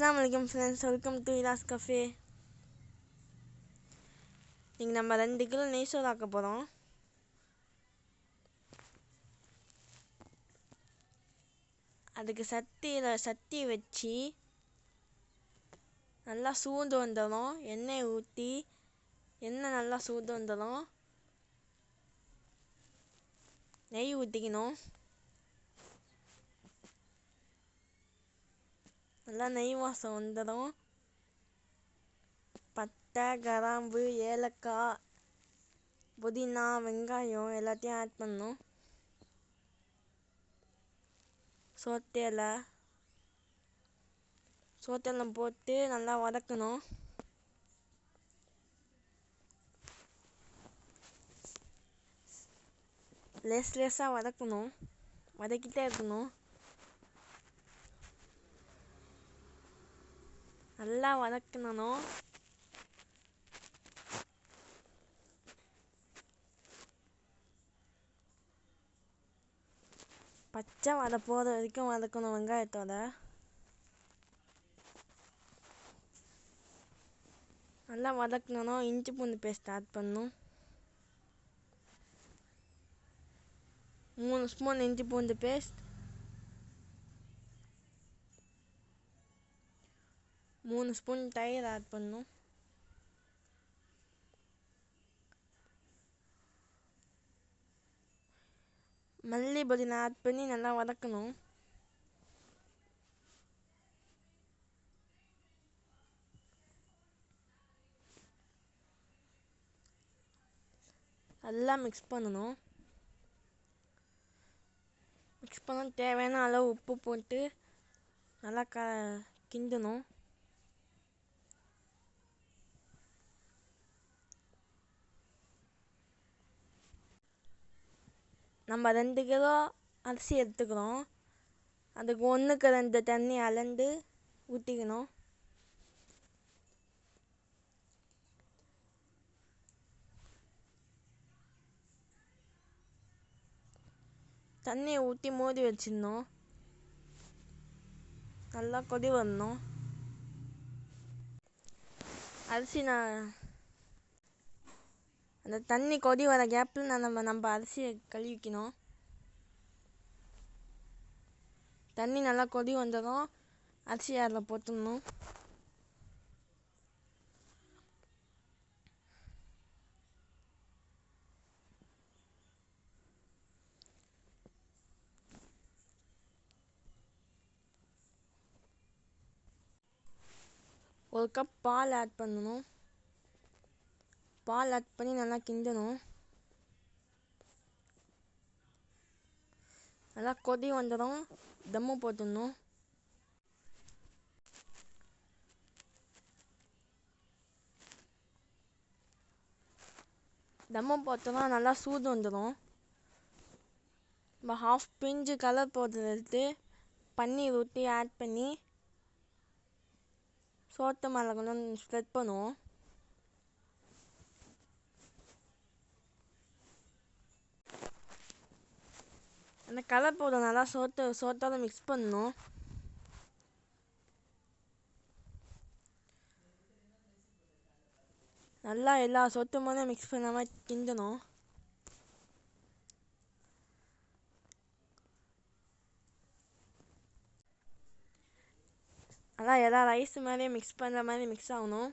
அஸ்லாம் வலைக்கம் friends welcome to Ilas cafe இன்றைக்கி நம்ம ரெண்டு கிலோ நெய் சோறு ஆக்க போகிறோம் அதுக்கு சட்டியில் சட்டி வச்சு நல்லா சூழ்ந்து வந்துடும் எண்ணெய் ஊற்றி எண்ணெய் நல்லா சூழ்ந்து வந்துடும் நெய் ஊற்றிக்கணும் நல்லா நெய் வாசம் வந்துடும் பட்டை கிராம்பு ஏலக்காய் புதினா வெங்காயம் எல்லாத்தையும் ஆட் பண்ணணும் சோத்தையில் சோத்தெல்லாம் போட்டு நல்லா வதக்கணும். லேஸ் லேஸாக வதக்கணும். வதக்கிட்டே இருக்கணும். நல்லா வதக்கணும் பச்சை வத போகிற வரைக்கும் வதக்கணும் வெங்காயத்தோட. நல்லா வதக்கணும் இஞ்சி பூண்டு பேஸ்ட் ஆட் பண்ணும். மூணு ஸ்பூன் இஞ்சி பூண்டு பேஸ்ட். மூணு ஸ்பூன் தயிர் ஆட் பண்ணும் மல்லி புதினா ஆட் பண்ணி நல்லா வதக்கணும் நல்லா மிக்ஸ் பண்ணணும் மிக்ஸ் பண்ண தேவையான அளவு உப்பு போட்டு நல்லா க கிண்டணும் நம்ம ரெண்டு கிலோ அரிசி எடுத்துக்கிறோம் அதுக்கு ஒன்றுக்கு ரெண்டு தண்ணி அளந்து ஊற்றிக்கணும் தண்ணியை ஊற்றி மூடி வச்சிடணும். நல்லா கொதி வரணும். அரிசி நான் அந்த தண்ணி கொதி வர கேப்பில் நான் நம்ம நம்ம அரிசியை கழுவிக்கணும் தண்ணி நல்லா கொதி வந்ததும் அரிசி அதில் போட்டுடணும். ஒரு கப் பால் ஆட் பண்ணணும். பால் ஆட் பண்ணி நல்லா கிண்டணும். நல்லா கொதி வந்துடும் தம்மு போட்டுடணும். தம்மு போட்டோம்னா நல்லா சூடு வந்துடும். நம்ம ஹாஃப் பிஞ்சு கலர் போட்டு எடுத்து பன்னீர் ஊற்றி ஆட் பண்ணி சோத்து மேலே ஸ்ப்ரெட் பண்ணுவோம். அந்த கலர் பவுடர் நல்லா சோத்து சோத்தோட மிக்ஸ் பண்ணணும் நல்லா எல்லா சொத்து மேலே மிக்ஸ் பண்ண மாதிரி கிண்டணும் அதான் எல்லா ரைஸ் மாதிரியும் மிக்ஸ் பண்ணுற மாதிரி மிக்ஸ் ஆகணும்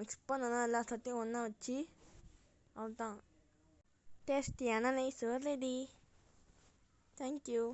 மிக்ஸ் பண்ணணும் எல்லா ஒன்றா வச்சு அவ்வளோதான் டேஸ்டியான நைஸ் ரெடி தேங்க்யூ